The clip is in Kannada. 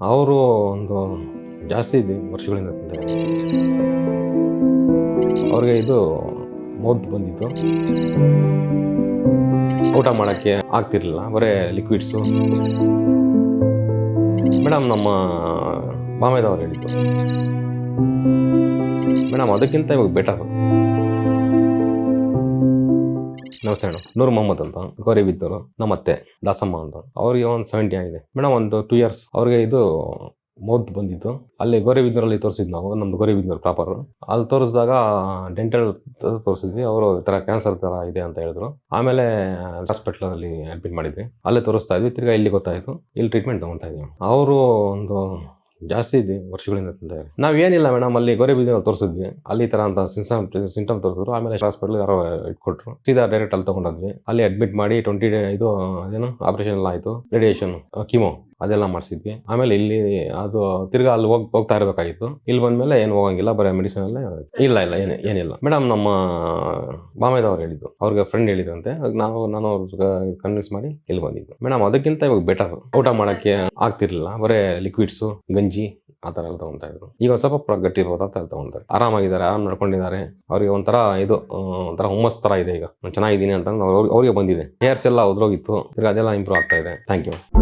ಅವರು ಒಂದು ಜಾಸ್ತಿ ವರ್ಷಗಳಿಂದ ತಿಂತಾರೆ. ಅವ್ರಿಗೆ ಇದು ಮೌತ್ ಬಂದಿತ್ತು ಊಟ ಮಾಡೋಕ್ಕೆ ಆಗ್ತಿರ್ಲಿಲ್ಲ, ಬರೀ ಲಿಕ್ವಿಡ್ಸು ಮೇಡಮ್ ನಮ್ಮ ಮಾಮೇದವ್ರು ಹೇಳಿದ್ದು. ಮೇಡಮ್ ಅದಕ್ಕಿಂತ ಇವಾಗ ಬೆಟರ್ ನಮಸ್ತೆ ಮೇಡಮ್. ನೂರ್ ಮೊಹಮ್ಮದ್ ಅಂತ ಗೌರಿಬಿದ್ದವರು ನಮ್ಮ ಅತ್ತೆ, ದಾಸಮ್ಮ ಅಂತ. ಅವ್ರಿಗೆ ಒಂದು ಸೆವೆಂಟಿ ಆಗಿದೆ. ಮೇಡಮ್, ಒಂದು ಟೂ ಇಯರ್ಸ್ ಅವ್ರಿಗೆ ಇದು ಮೌತ್ ಬಂದಿತ್ತು. ಅಲ್ಲಿ ಗೌರಿಬಿದ್ದೂರಲ್ಲಿ ತೋರಿಸಿದ್ ನಾವು, ನಮ್ದು ಗೌರಿಬಿದ್ದೂರು ಪ್ರಾಪರ್ ಅಲ್ಲಿ ತೋರಿಸಿದಾಗ ಡೆಂಟಲ್ ತೋರಿಸಿದ್ವಿ. ಅವರು ಈ ಥರ ಕ್ಯಾನ್ಸರ್ ಥರ ಇದೆ ಅಂತ ಹೇಳಿದ್ರು. ಆಮೇಲೆ ಹಾಸ್ಪಿಟ್ಲಲ್ಲಿ ಅಡ್ಮಿಟ್ ಮಾಡಿದ್ವಿ. ಅಲ್ಲೇ ತೋರಿಸ್ತಾ ಇದ್ವಿ. ತಿರ್ಗಾ ಇಲ್ಲಿ ಗೊತ್ತಾಯಿತು. ಇಲ್ಲಿ ಟ್ರೀಟ್ಮೆಂಟ್ ತೊಗೊತಾ ಇದೀವಿ ಅವರು ಒಂದು ಜಾಸ್ತಿ ಇದೆ ವರ್ಷಗಳಿಂದ ತಿಂತಾರೆ ನಾವೇನಿಲ್ಲ ಮೇಡಮ್, ಅಲ್ಲಿ ಗೌರಿಬಿದ್ದೂರಲ್ಲಿ ತೋರಿಸಿದ್ವಿ. ಅಲ್ಲಿ ಥರ ಅಂತ ಸಿಂಟಮ್ ಸಿಂಟಮ್ ತೋರಿಸಿದ್ರು. ಆಮೇಲೆ ಹಾಸ್ಪಿಟಲ್ ಯಾರೋ ಇಟ್ಕೊಟ್ರು. ಸೀದಾ ಡೈರೆಕ್ಟ್ ಅಲ್ಲಿ ತಗೊಂಡೋದ್ವಿ. ಅಲ್ಲಿ ಅಡ್ಮಿಟ್ ಮಾಡಿ ಟ್ವೆಂಟಿ ಡೇ ಇದು, ಏನು ಆಪರೇಷನ್ ಎಲ್ಲ ಆಯಿತು. ರೇಡಿಯೇಷನ್ ಕಿಮೋ ಅದೆಲ್ಲ ಮಾಡಿಸಿದ್ವಿ. ಆಮೇಲೆ ಇಲ್ಲಿ ಅದು ತಿರ್ಗಾ ಅಲ್ಲಿ ಹೋಗಿ ಹೋಗ್ತಾ ಇರಬೇಕಾಗಿತ್ತು. ಇಲ್ಲಿ ಬಂದ್ಮೇಲೆ ಏನು ಹೋಗಂಗಿಲ್ಲ ಬರೀ ಮೆಡಿಸಿನ್ ಅಲ್ಲೇ ಇಲ್ಲ ಇಲ್ಲ ಏನು ಏನಿಲ್ಲ. ಮೇಡಮ್ ನಮ್ಮ ಬಾಮೇದವ್ರು ಹೇಳಿದ್ದು. ಅವ್ರಿಗೆ ಫ್ರೆಂಡ್ ಹೇಳಿದ್ರಂತೆ. ನಾವು ನಾನು ಅವ್ರ ಕನ್ವಿನ್ಸ್ ಮಾಡಿ ಇಲ್ಲಿ ಬಂದಿದ್ದು. ಮೇಡಮ್ ಅದಕ್ಕಿಂತ ಇವಾಗ ಬೆಟರ್ ಊಟ ಮಾಡೋಕ್ಕೆ ಆಗ್ತಿರ್ಲಿಲ್ಲ. ಬರೀ ಲಿಕ್ವಿಡ್ಸು ಗಂಜಿ ಆ ಥರ ಎಲ್ಲ ತಗೊಂತಾ ಇದ್ರು. ಈಗ ಒಂದು ಸ್ವಲ್ಪ ಗಟ್ಟಿ ಇರ್ಬೋದು ಥರ ತಗೊಂತಾರೆ. ಆರಾಮಾಗಿದ್ದಾರೆ ಆರಾಮ್ ನಡ್ಕೊಂಡಿದ್ದಾರೆ. ಅವ್ರಿಗೆ ಒಂಥರ ಇದು ಆ, ಒಂಥರ ಹುಮ್ಮಸ್ ಥರ ಇದೆ ಈಗ. ನಾನು ಚೆನ್ನಾಗಿದ್ದೀನಿ ಅಂತ ಅವ್ರಿಗೆ ಬಂದಿದೆ. ಹೇರ್ಸ್ ಎಲ್ಲ ಉದ್ರೋಗಿತ್ತು. ತಿರ್ಗಾ ಅದೆಲ್ಲ ಇಂಪ್ರೂವ್ ಆಗ್ತಾ ಇದೆ. Thank you